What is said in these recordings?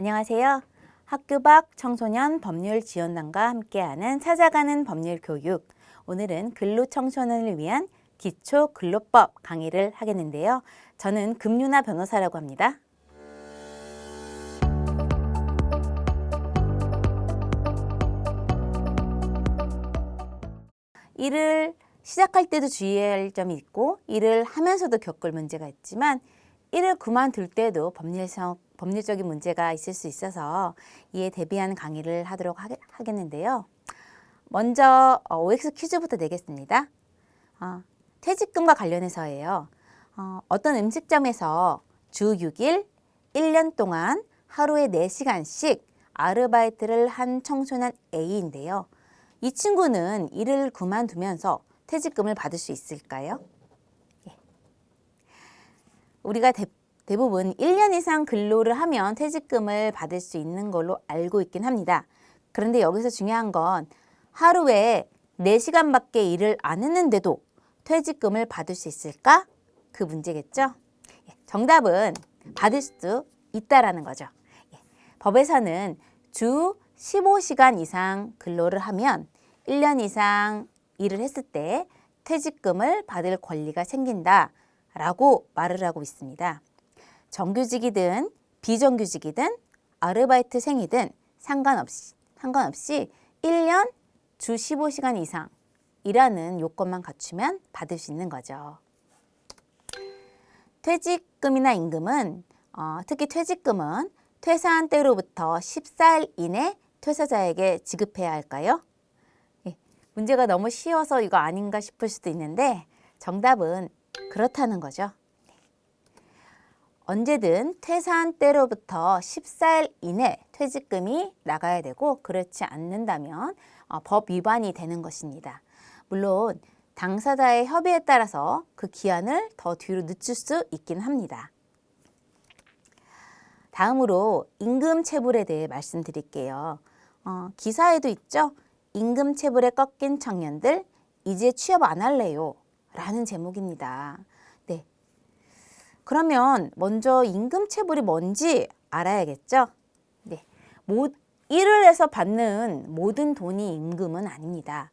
안녕하세요. 학교 밖 청소년 법률 지원단과 함께하는 찾아가는 법률 교육. 오늘은 근로 청소년을 위한 기초 근로법 강의를 하겠는데요. 저는 금유나 변호사라고 합니다. 일을 시작할 때도 주의해야 할 점이 있고 일을 하면서도 겪을 문제가 있지만 일을 그만둘 때도 법률성, 법률적인 문제가 있을 수 있어서 이에 대비한 강의를 하도록 하겠, 하겠는데요. 먼저 어, OX 퀴즈부터 내겠습니다. 어, 퇴직금과 관련해서예요. 어, 어떤 음식점에서 주 6일, 1년 동안 하루에 4시간씩 아르바이트를 한 청소년 A인데요. 이 친구는 일을 그만두면서 퇴직금을 받을 수 있을까요? 예. 우리가 대, 대부분 1년 이상 근로를 하면 퇴직금을 받을 수 있는 걸로 알고 있긴 합니다. 그런데 여기서 중요한 건 하루에 4시간밖에 일을 안 했는데도 퇴직금을 받을 수 있을까? 그 문제겠죠? 예, 정답은 받을 수 있다라는 거죠. 예, 법에서는 주 15시간 이상 근로를 하면 1년 이상 일을 했을 때 퇴직금을 받을 권리가 생긴다 라고 말을 하고 있습니다. 정규직이든 비정규직이든 아르바이트생이든 상관없이 상관없이 1년 주 15시간 이상 일하는 요건만 갖추면 받을 수 있는 거죠. 퇴직금이나 임금은 어, 특히 퇴직금은 퇴사한 때로부터 14일 이내 퇴사자에게 지급해야 할까요? 예, 문제가 너무 쉬워서 이거 아닌가 싶을 수도 있는데 정답은 그렇다는 거죠. 언제든 퇴사한 때로부터 14일 이내 퇴직금이 나가야 되고 그렇지 않는다면 어, 법 위반이 되는 것입니다. 물론 당사자의 협의에 따라서 그 기한을 더 뒤로 늦출 수 있긴 합니다. 다음으로 임금 체불에 대해 말씀드릴게요. 어, 기사에도 있죠. 임금 체불에 꺾인 청년들 이제 취업 안 할래요. 라는 제목입니다. 네. 그러면 먼저 임금 체불이 뭔지 알아야겠죠. 네. 모, 일을 해서 받는 모든 돈이 임금은 아닙니다.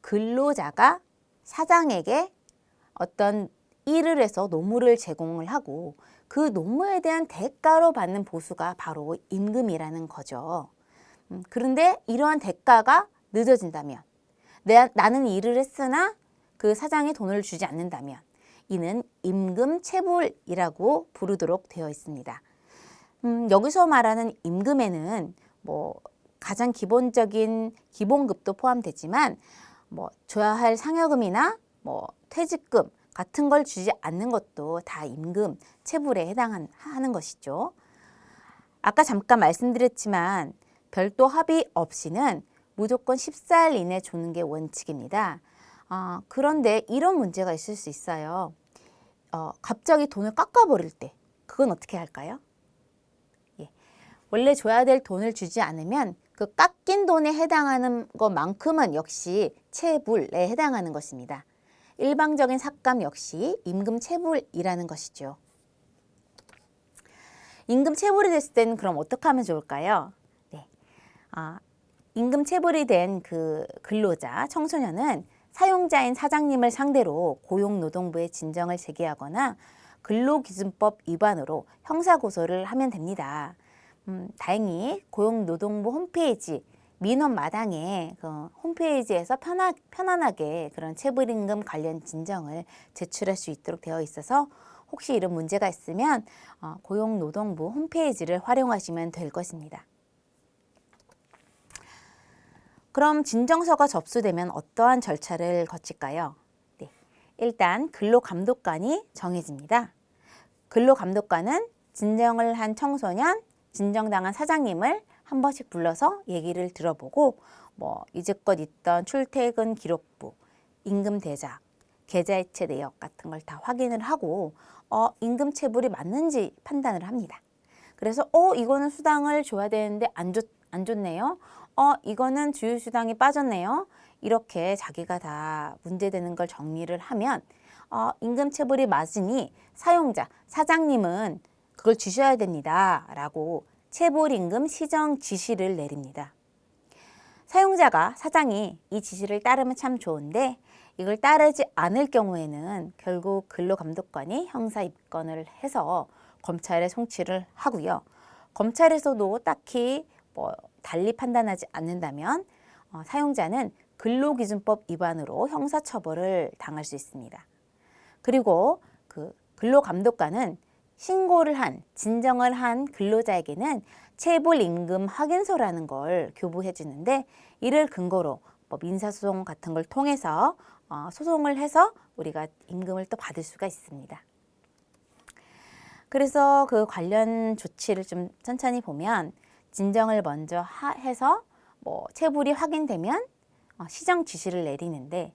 근로자가 사장에게 어떤 일을 해서 노무를 제공을 하고 그 노무에 대한 대가로 받는 보수가 바로 임금이라는 거죠. 음, 그런데 이러한 대가가 늦어진다면 내, 나는 일을 했으나 그 사장이 돈을 주지 않는다면 이는 임금 체불이라고 부르도록 되어 있습니다. 음, 여기서 말하는 임금에는 뭐 가장 기본적인 기본급도 포함되지만 뭐 줘야 할 상여금이나 뭐 퇴직금 같은 걸 주지 않는 것도 다 임금 체불에 해당하는 것이죠. 아까 잠깐 말씀드렸지만 별도 합의 없이는 무조건 14일 이내 주는 게 원칙입니다. 어, 그런데 이런 문제가 있을 수 있어요. 어, 갑자기 돈을 깎아버릴 때 그건 어떻게 할까요? 예. 원래 줘야 될 돈을 주지 않으면 그 깎인 돈에 해당하는 것만큼은 역시 체불에 해당하는 것입니다. 일방적인 삭감 역시 임금 체불이라는 것이죠. 임금 체불이 됐을 때는 그럼 어떻게 하면 좋을까요? 네. 아, 임금 체불이 된 그 근로자, 청소년은 사용자인 사장님을 상대로 고용노동부에 진정을 제기하거나 근로기준법 위반으로 형사고소를 하면 됩니다. 음, 다행히 고용노동부 홈페이지 민원 마당에 그 홈페이지에서 편하, 편안하게 그런 체불임금 관련 진정을 제출할 수 있도록 되어 있어서 혹시 이런 문제가 있으면 어, 고용노동부 홈페이지를 활용하시면 될 것입니다. 그럼 진정서가 접수되면 어떠한 절차를 거칠까요? 네, 일단 근로감독관이 정해집니다. 근로감독관은 진정을 한 청소년, 진정당한 사장님을 한 번씩 불러서 얘기를 들어보고 뭐 이제껏 있던 출퇴근 기록부, 임금 대작, 계좌이체 내역 같은 걸 다 확인을 하고 어 임금 체불이 맞는지 판단을 합니다. 그래서 어 이거는 수당을 줘야 되는데 안 줬, 안 줬네요. 어 이거는 주유 수당이 빠졌네요. 이렇게 자기가 다 문제되는 걸 정리를 하면 어 임금 체불이 맞으니 사용자 사장님은 그걸 주셔야 됩니다 라고 체불임금 시정 지시를 내립니다. 사용자가 사장이 이 지시를 따르면 참 좋은데 이걸 따르지 않을 경우에는 결국 근로감독관이 형사 입건을 해서 검찰에 송치를 하고요. 검찰에서도 딱히 뭐 달리 판단하지 않는다면 어, 사용자는 근로기준법 위반으로 형사처벌을 당할 수 있습니다. 그리고 그 근로감독관은 신고를 한 진정을 한 근로자에게는 체불 임금 확인서라는 걸 교부해 주는데 이를 근거로 뭐 민사소송 같은 걸 통해서 어, 소송을 해서 우리가 임금을 또 받을 수가 있습니다. 그래서 그 관련 조치를 좀 천천히 보면 진정을 먼저 하, 해서 뭐 체불이 확인되면 어, 시정 지시를 내리는데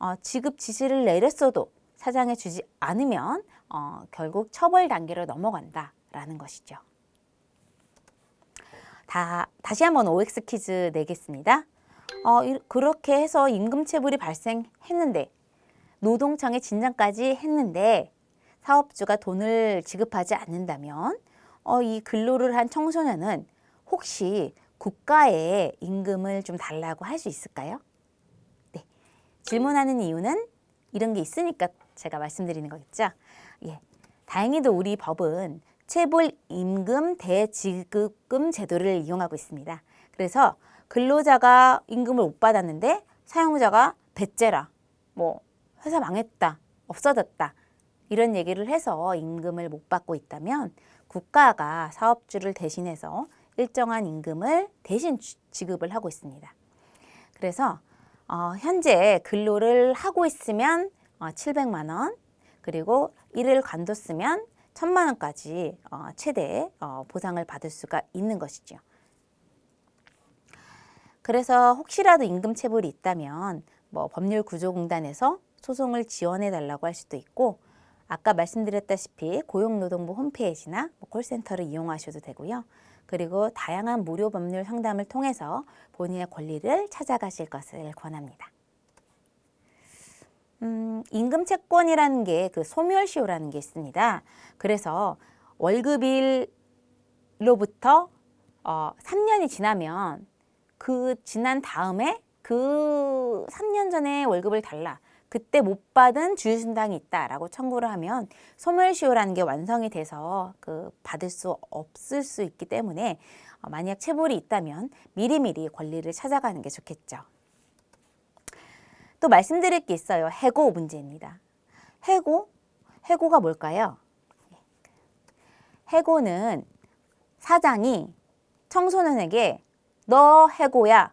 어, 지급 지시를 내렸어도 사장에 주지 않으면 어, 결국 처벌 단계로 넘어간다라는 것이죠. 다 다시 한번 OX 퀴즈 내겠습니다. 어, 이- 그렇게 해서 임금 체불이 발생했는데 노동청에 진정까지 했는데 사업주가 돈을 지급하지 않는다면 어, 이 근로를 한 청소년은 혹시 국가에 임금을 좀 달라고 할 수 있을까요? 네. 질문하는 이유는 이런 게 있으니까 제가 말씀드리는 거겠죠. 예. 다행히도 우리 법은 체불 임금 대지급금 제도를 이용하고 있습니다. 그래서 근로자가 임금을 못 받았는데 사용자가 배째라, 뭐 회사 망했다, 없어졌다 이런 얘기를 해서 임금을 못 받고 있다면 국가가 사업주를 대신해서 일정한 임금을 대신 주- 지급을 하고 있습니다. 그래서 어, 현재 근로를 하고 있으면 어, 700만 원 그리고 일을 관뒀으면 1000만 원까지 어, 최대 어, 보상을 받을 수가 있는 것이죠. 그래서 혹시라도 임금 체불이 있다면 뭐 법률 구조공단에서 소송을 지원해 달라고 할 수도 있고 아까 말씀드렸다시피 고용노동부 홈페이지나 뭐 콜센터를 이용하셔도 되고요. 그리고 다양한 무료 법률 상담을 통해서 본인의 권리를 찾아가실 것을 권합니다. 음, 임금 채권이라는 게 그 소멸시효라는 게 있습니다. 그래서 월급일로부터 어, 3년이 지나면 그 지난 다음에 그 3년 전에 월급을 달라. 그때 못 받은 주휴신당이 있다라고 청구를 하면 소멸시효라는 게 완성이 돼서 그 받을 수 없을 수 있기 때문에 어, 만약 체불이 있다면 미리미리 권리를 찾아가는 게 좋겠죠. 또 말씀드릴 게 있어요. 해고 문제입니다. 해고? 해고가 뭘까요? 해고는 사장이 청소년에게 너 해고야.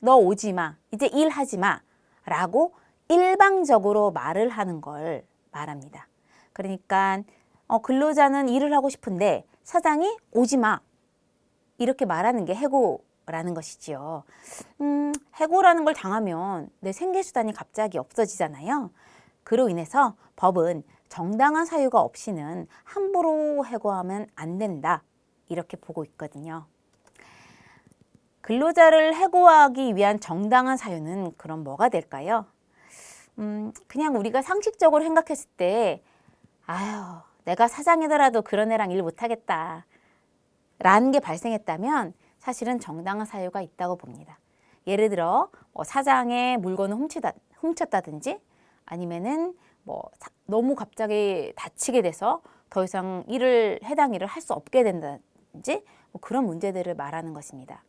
너 오지 마. 이제 일하지 마. 라고 일방적으로 말을 하는 걸 말합니다. 그러니까 어, 근로자는 일을 하고 싶은데 사장이 오지 마. 이렇게 말하는 게 해고라는 것이지요. 음, 해고라는 걸 당하면 내 생계 수단이 갑자기 없어지잖아요. 그로 인해서 법은 정당한 사유가 없이는 함부로 해고하면 안 된다. 이렇게 보고 있거든요. 근로자를 해고하기 위한 정당한 사유는 그럼 뭐가 될까요? 음, 그냥 우리가 상식적으로 생각했을 때, 아유, 내가 사장이더라도 그런 애랑 일 못하겠다. 라는 게 발생했다면 사실은 정당한 사유가 있다고 봅니다. 예를 들어, 뭐 사장의 물건을 훔치다, 훔쳤다든지 아니면은 뭐 사- 너무 갑자기 다치게 돼서 더 이상 일을 해당 일을 할 수 없게 된다든지 뭐 그런 문제들을 말하는 것입니다.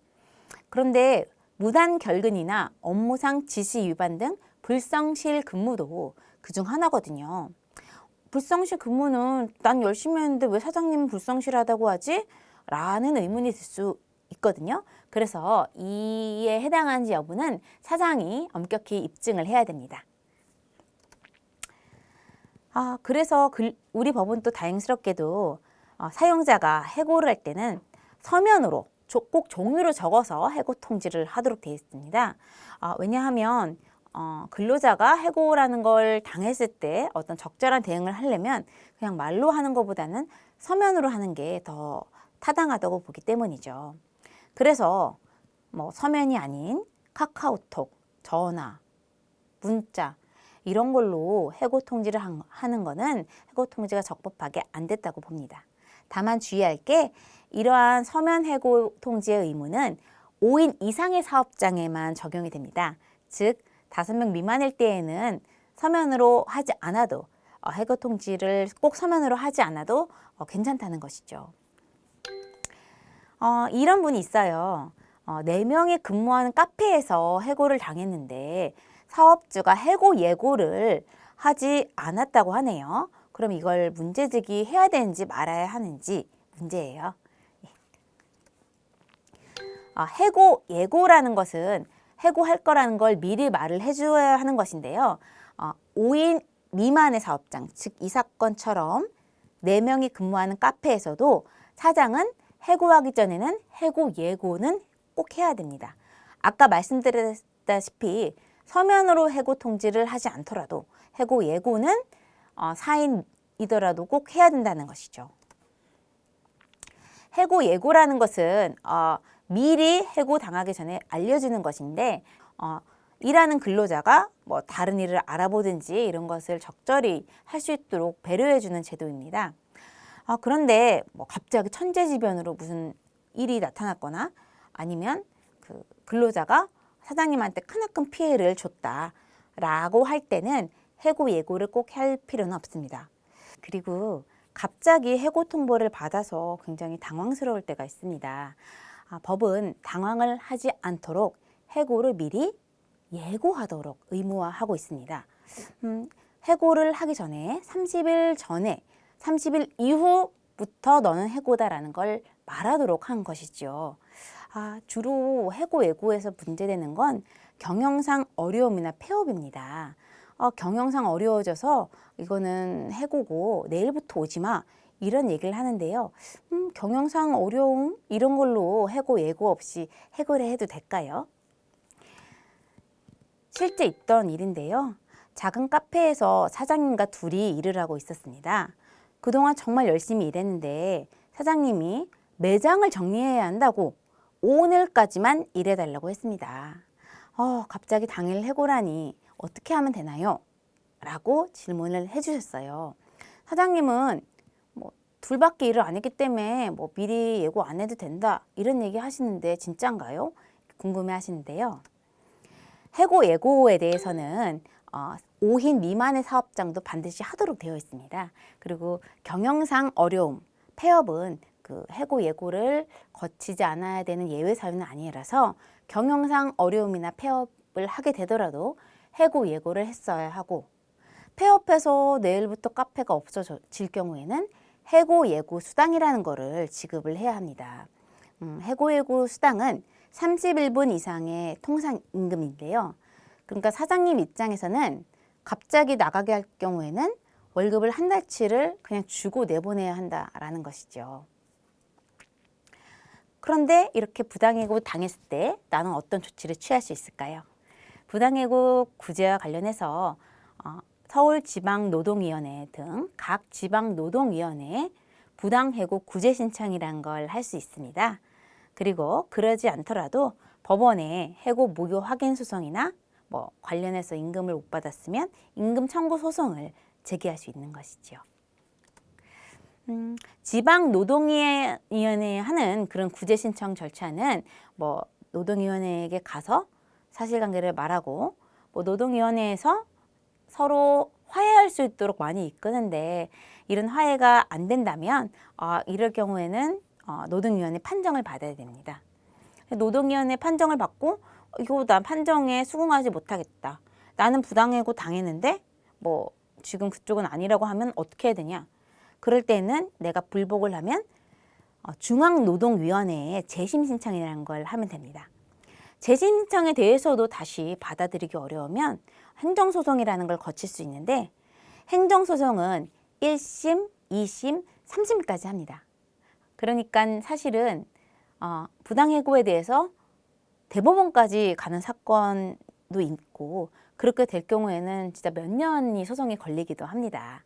그런데 무단 결근이나 업무상 지시 위반 등 불성실 근무도 그중 하나거든요. 불성실 근무는 난 열심히 했는데 왜 사장님은 불성실하다고 하지? 라는 의문이 들 수 있거든요. 그래서 이에 해당하는지 여부는 사장이 엄격히 입증을 해야 됩니다. 아, 그래서 글- 우리 법은 또 다행스럽게도 어, 사용자가 해고를 할 때는 서면으로 조- 꼭 종이로 적어서 해고 통지를 하도록 되어 있습니다. 아, 왜냐하면 어, 근로자가 해고라는 걸 당했을 때 어떤 적절한 대응을 하려면 그냥 말로 하는 것보다는 서면으로 하는 게 더 타당하다고 보기 때문이죠. 그래서 뭐 서면이 아닌 카카오톡, 전화, 문자 이런 걸로 해고 통지를 한- 하는 거는 해고 통지가 적법하게 안 됐다고 봅니다. 다만 주의할 게 이러한 서면 해고 통지의 의무는 5인 이상의 사업장에만 적용이 됩니다. 즉, 5명 미만일 때에는 서면으로 하지 않아도 어, 해고 통지를 꼭 서면으로 하지 않아도 어, 괜찮다는 것이죠. 어, 이런 분이 있어요. 어, 4명이 근무하는 카페에서 해고를 당했는데 사업주가 해고 예고를 하지 않았다고 하네요. 그럼 이걸 문제 제기 해야 되는지 말아야 하는지 문제예요. 아, 해고 예고라는 것은 해고할 거라는 걸 미리 말을 해줘야 하는 것인데요. 어, 5인 미만의 사업장, 즉 이 사건처럼 4명이 근무하는 카페에서도 사장은 해고하기 전에는 해고 예고는 꼭 해야 됩니다. 아까 말씀드렸다시피 서면으로 해고 통지를 하지 않더라도 해고 예고는 어, 4인이더라도 꼭 해야 된다는 것이죠. 해고 예고라는 것은 어, 미리 해고 당하기 전에 알려주는 것인데 어, 일하는 근로자가 뭐 다른 일을 알아보든지 이런 것을 적절히 할 수 있도록 배려해주는 제도입니다. 아, 그런데 뭐 갑자기 천재지변으로 무슨 일이 나타났거나 아니면 그 근로자가 사장님한테 크나큰 피해를 줬다라고 할 때는 해고 예고를 꼭 할 필요는 없습니다. 그리고 갑자기 해고 통보를 받아서 굉장히 당황스러울 때가 있습니다. 아, 법은 당황을 하지 않도록 해고를 미리 예고하도록 의무화하고 있습니다. 음, 해고를 하기 전에 30일 전에 30일 이후부터 너는 해고다라는 걸 말하도록 한 것이죠. 아, 주로 해고 예고에서 문제되는 건 경영상 어려움이나 폐업입니다. 어, 경영상 어려워져서 이거는 해고고 내일부터 오지 마 이런 얘기를 하는데요. 음, 경영상 어려움 이런 걸로 해고 예고 없이 해고를 해도 될까요? 실제 있던 일인데요. 작은 카페에서 사장님과 둘이 일을 하고 있었습니다. 그동안 정말 열심히 일했는데 사장님이 매장을 정리해야 한다고 오늘까지만 일해달라고 했습니다. 어, 갑자기 당일 해고라니 어떻게 하면 되나요? 라고 질문을 해주셨어요. 사장님은 뭐 둘밖에 일을 안 했기 때문에 뭐 미리 예고 안 해도 된다 이런 얘기 하시는데 진짠가요? 궁금해 하시는데요. 해고 예고에 대해서는 어, 5인 미만의 사업장도 반드시 하도록 되어 있습니다. 그리고 경영상 어려움, 폐업은 그 해고 예고를 거치지 않아야 되는 예외 사유는 아니라서 경영상 어려움이나 폐업을 하게 되더라도 해고 예고를 했어야 하고 폐업해서 내일부터 카페가 없어질 경우에는 해고 예고 수당이라는 거를 지급을 해야 합니다. 음, 해고 예고 수당은 31분 이상의 통상 임금인데요. 그러니까 사장님 입장에서는 갑자기 나가게 할 경우에는 월급을 한 달치를 그냥 주고 내보내야 한다라는 것이죠. 그런데 이렇게 부당해고 당했을 때 나는 어떤 조치를 취할 수 있을까요? 부당해고 구제와 관련해서 어, 서울지방노동위원회 등 각 지방노동위원회에 부당해고 구제 신청이란 걸 할 수 있습니다. 그리고 그러지 않더라도 법원에 해고 무효 확인 소송이나 뭐 관련해서 임금을 못 받았으면 임금 청구 소송을 제기할 수 있는 것이지요. 음, 지방 노동위원회 하는 그런 구제 신청 절차는 뭐 노동위원회에게 가서 사실관계를 말하고 뭐 노동위원회에서 서로 화해할 수 있도록 많이 이끄는데 이런 화해가 안 된다면 어, 이럴 경우에는 어, 노동위원회 판정을 받아야 됩니다. 노동위원회 판정을 받고 이거 나 판정에 수긍하지 못하겠다. 나는 부당해고 당했는데 뭐 지금 그쪽은 아니라고 하면 어떻게 해야 되냐? 그럴 때는 내가 불복을 하면 어, 중앙노동위원회에 재심 신청이라는 걸 하면 됩니다. 재심 신청에 대해서도 다시 받아들이기 어려우면 행정소송이라는 걸 거칠 수 있는데 행정소송은 1심, 2심, 3심까지 합니다. 그러니까 사실은 어, 부당해고에 대해서 대법원까지 가는 사건도 있고 그렇게 될 경우에는 진짜 몇 년이 소송이 걸리기도 합니다.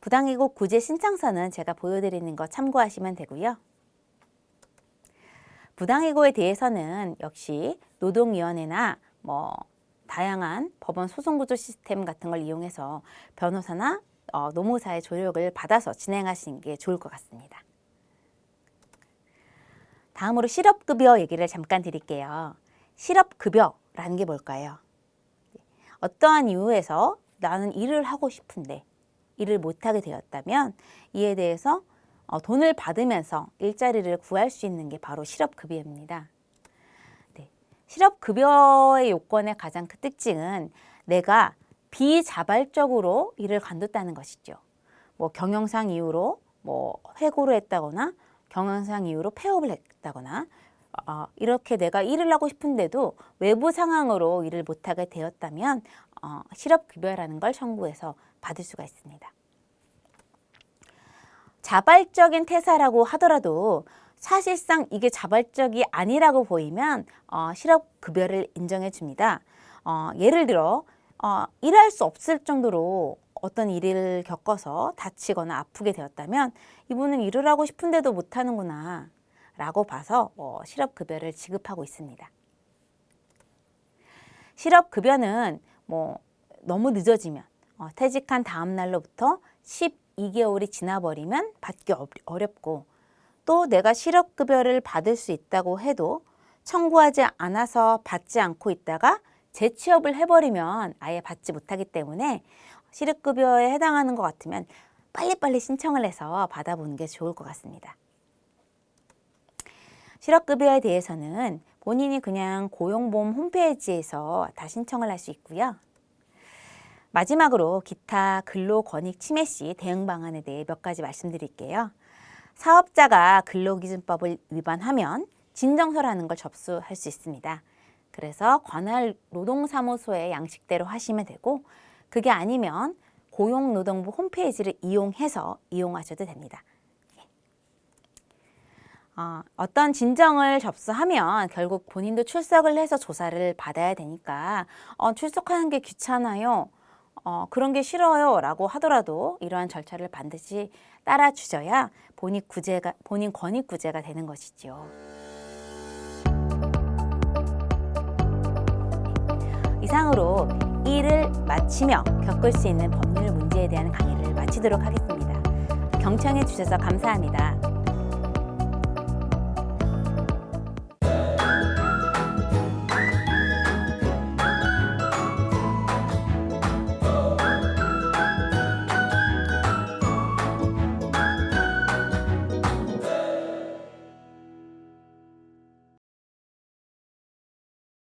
부당해고 구제 신청서는 제가 보여드리는 거 참고하시면 되고요. 부당해고에 대해서는 역시 노동위원회나 뭐 다양한 법원 소송 구조 시스템 같은 걸 이용해서 변호사나 어, 노무사의 조력을 받아서 진행하시는 게 좋을 것 같습니다. 다음으로 실업급여 얘기를 잠깐 드릴게요. 실업급여라는 게 뭘까요? 어떠한 이유에서 나는 일을 하고 싶은데 일을 못하게 되었다면 이에 대해서 어, 돈을 받으면서 일자리를 구할 수 있는 게 바로 실업급여입니다. 네. 실업급여의 요건의 가장 큰 특징은 내가 비자발적으로 일을 관뒀다는 것이죠. 뭐 경영상 이유로 뭐 해고를 했다거나 경영상 이유로 폐업을 했다거나 어, 이렇게 내가 일을 하고 싶은데도 외부 상황으로 일을 못하게 되었다면 어, 실업급여라는 걸 청구해서 받을 수가 있습니다. 자발적인 퇴사라고 하더라도 사실상 이게 자발적이 아니라고 보이면 어, 실업급여를 인정해 줍니다. 어, 예를 들어 어, 일할 수 없을 정도로 어떤 일을 겪어서 다치거나 아프게 되었다면 이분은 일을 하고 싶은데도 못하는구나 라고 봐서 어, 실업급여를 지급하고 있습니다. 실업급여는 뭐 너무 늦어지면 어, 퇴직한 다음 날로부터 12개월이 지나버리면 받기 어- 어렵고 또 내가 실업급여를 받을 수 있다고 해도 청구하지 않아서 받지 않고 있다가 재취업을 해버리면 아예 받지 못하기 때문에 실업급여에 해당하는 것 같으면 빨리빨리 신청을 해서 받아보는 게 좋을 것 같습니다. 실업급여에 대해서는 본인이 그냥 고용보험 홈페이지에서 다 신청을 할 수 있고요. 마지막으로 기타 근로권익 침해 시 대응 방안에 대해 몇 가지 말씀드릴게요. 사업자가 근로기준법을 위반하면 진정서라는 걸 접수할 수 있습니다. 그래서 관할 노동사무소의 양식대로 하시면 되고 그게 아니면 고용노동부 홈페이지를 이용해서 이용하셔도 됩니다. 어, 어떤 진정을 접수하면 결국 본인도 출석을 해서 조사를 받아야 되니까 어, 출석하는 게 귀찮아요. 어, 그런 게 싫어요. 라고 하더라도 이러한 절차를 반드시 따라 주셔야 본인 구제가, 본인 권익 구제가 되는 것이죠. 이상으로 일을 마치며 겪을 수 있는 법률 문제에 대한 강의를 마치도록 하겠습니다. 경청해 주셔서 감사합니다.